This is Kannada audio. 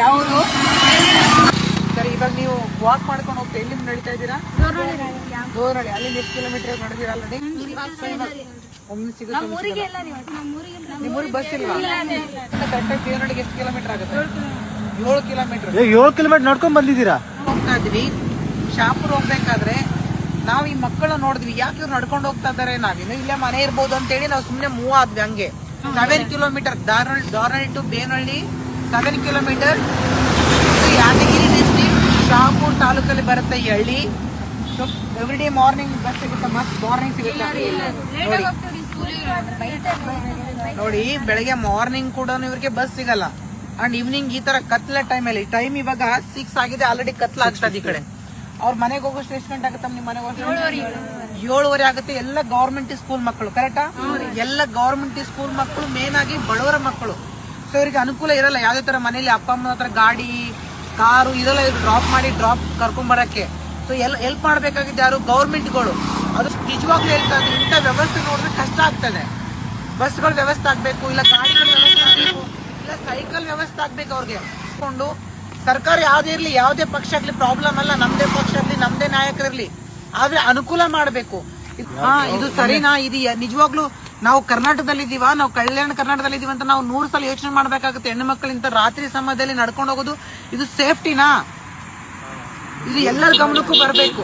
ಯಾವುದು ಸರಿ ಇವಾಗ ನೀವು ವಾಕ್ ಮಾಡ್ಕೊಂಡು ಹೋಗ್ತಾ ಎಲ್ಲಿಂದ ನಡೀತಾ ಇದ್ದೀರಾ? ದೂರಳ್ಳಿ ಅಲ್ಲಿಂದ ಎಷ್ಟು ಕಿಲೋಮೀಟರ್ ನಡೆದಿರ ಆಲ್ರೆಡಿ ಒಮ್ಮೆ ಸಿಗುತ್ತೆ. ನಿಮ್ಮೂರಿಗೆ ಬಸ್ ಇಲ್ವಾ? ಕರೆಕ್ಟಾಗಿ ದೇವನಹಳ್ಳಿಗೆ ಎಷ್ಟು ಕಿಲೋಮೀಟರ್ ಆಗುತ್ತೆ? ಏಳು ಕಿಲೋಮೀಟರ್ ಏ ಏಳು ಕಿಲೋಮೀಟರ್ ನಡ್ಕೊಂಡ್ ಬಂದಿದ್ದೀರಾ? ಹೋಗ್ತಾ ಇದ್ವಿ ಶಾಪುರ್ ಹೋಗ್ಬೇಕಾದ್ರೆ ನಾವ್ ಈ ಮಕ್ಕಳ ನೋಡಿದ್ವಿ. ಯಾಕೆ ಇವ್ರು ನಡ್ಕೊಂಡು ಹೋಗ್ತಾ ಇದಾರೆ ನಾವಿನ್ನು ಇಲ್ಲೇ ಮನೆ ಇರ್ಬೋದು ಅಂತೇಳಿ ನಾವು ಸುಮ್ನೆ ಮೂವ್ ಆದ್ವಿ ಹಂಗೆ. Seven kilometre Dara Darahalli to Benahalli seven kilometre. Yadagiri district Shapur ತಾಲೂಕಲ್ಲಿ ಬರುತ್ತೆ ಈ ಹಳ್ಳಿ. So every day morning bus ಸಿಗುತ್ತೆ ಮಸ್ತ್ ಮಾರ್ನಿಂಗ್ ಸಿಗುತ್ತೆ. ನೋಡಿ. ನೋಡಿ ಬೆಳಗ್ಗೆ ಮಾರ್ನಿಂಗ್ ಕೂಡ ಇವ್ರಿಗೆ ಬಸ್ ಸಿಗಲ್ಲ. ಅಂಡ್ ಈವ್ನಿಂಗ್ ಈ ತರ ಕತ್ಲ ಟೈಮಲ್ಲಿ ಟೈಮ್ ಇವಾಗ ಸಿಕ್ಸ್ ಆಗಿದೆ ಆಲ್ರೆಡಿ ಕತ್ಲ ಆಗ್ತದೆ ಈ ಕಡೆ. ಅವ್ರ ಮನೆಗೆ ಹೋಗೋಷ್ಟು ಎಷ್ಟು ಗಂಟೆ ಆಗುತ್ತೆ ನಿಮ್ಮ ಮನೆಗೆ ಹೋಗೋಷ್ಟು ಏಳುವರೆ. ಆಗುತ್ತೆ. ಎಲ್ಲ ಗೌರ್ಮೆಂಟ್ ಸ್ಕೂಲ್ ಮಕ್ಕಳು ಕರೆಕ್ಟಾ ಎಲ್ಲ ಗೌರ್ಮೆಂಟ್ ಸ್ಕೂಲ್ ಮಕ್ಕಳು ಮೇನ್ ಆಗಿ ಬಡವರ ಮಕ್ಕಳು. ಸೊ ಇವ್ರಿಗೆ ಅನುಕೂಲ ಇರಲ್ಲ. ಯಾವ್ದೇ ತರ ಮನೇಲಿ ಅಪ್ಪ ಅಮ್ಮನ ಹತ್ರ ಗಾಡಿ, ಕಾರು ಇದೆಲ್ಲ ಡ್ರಾಪ್ ಮಾಡಿ ಡ್ರಾಪ್ ಕರ್ಕೊಂಡ್ ಬರಕ್ಕೆ. ಸೊ ಎಲ್ ಹೆಲ್ಪ್ ಮಾಡ್ಬೇಕಾಗಿದ್ದು ಯಾರು? ಗೌರ್ಮೆಂಟ್ಗಳು. ಅದು ನಿಜವಾಗ್ಲೂ ಹೇಳ್ತಾ ಇದ್ದಾರೆ ಇಂಥ ವ್ಯವಸ್ಥೆ ನೋಡಿದ್ರೆ ಕಷ್ಟ ಆಗ್ತದೆ. ಬಸ್ಗಳ ವ್ಯವಸ್ಥೆ ಆಗ್ಬೇಕು, ಇಲ್ಲ ಗಾಡಿಗಳ ವ್ಯವಸ್ಥೆ ಆಗ್ಬೇಕು, ಇಲ್ಲ ಸೈಕಲ್ ವ್ಯವಸ್ಥೆ ಆಗ್ಬೇಕು ಅವ್ರಿಗೆ. ಕೊಂಡು ಸರ್ಕಾರ ಯಾವ್ದೇ ಇರ್ಲಿ, ಯಾವ್ದೇ ಪಕ್ಷ ಆಗ್ಲಿ ಪ್ರಾಬ್ಲಮ್ ಅಲ್ಲ. ನಮ್ದೇ ಪಕ್ಷ ಆಗ್ಲಿ, ನಮ್ದೇ ನಾಯಕರಿರ್ಲಿ. ಆದ್ರೆ ಅನುಕೂಲ ಮಾಡ್ಬೇಕು. ಹಾ, ಇದು ಸರಿನಾ? ಇದು ನಿಜವಾಗ್ಲೂ ನಾವು ಕರ್ನಾಟಕದಲ್ಲಿ ಇದೀವ ನಾವು ಕಲ್ಯಾಣ ಕರ್ನಾಟಕದಲ್ಲಿ ಇದೀವಿ ಅಂತ ನಾವು ನೂರು ಸಲ ಯೋಚನೆ ಮಾಡಬೇಕಾಗುತ್ತೆ. ಹೆಣ್ಣು ಮಕ್ಕಳಿಂದ ರಾತ್ರಿ ಸಮಯದಲ್ಲಿ ನಡ್ಕೊಂಡು ಹೋಗೋದು, ಇದು ಸೇಫ್ಟಿನಾ? ಇದು ಎಲ್ಲರ ಗಮನಕ್ಕೂ ಬರಬೇಕು.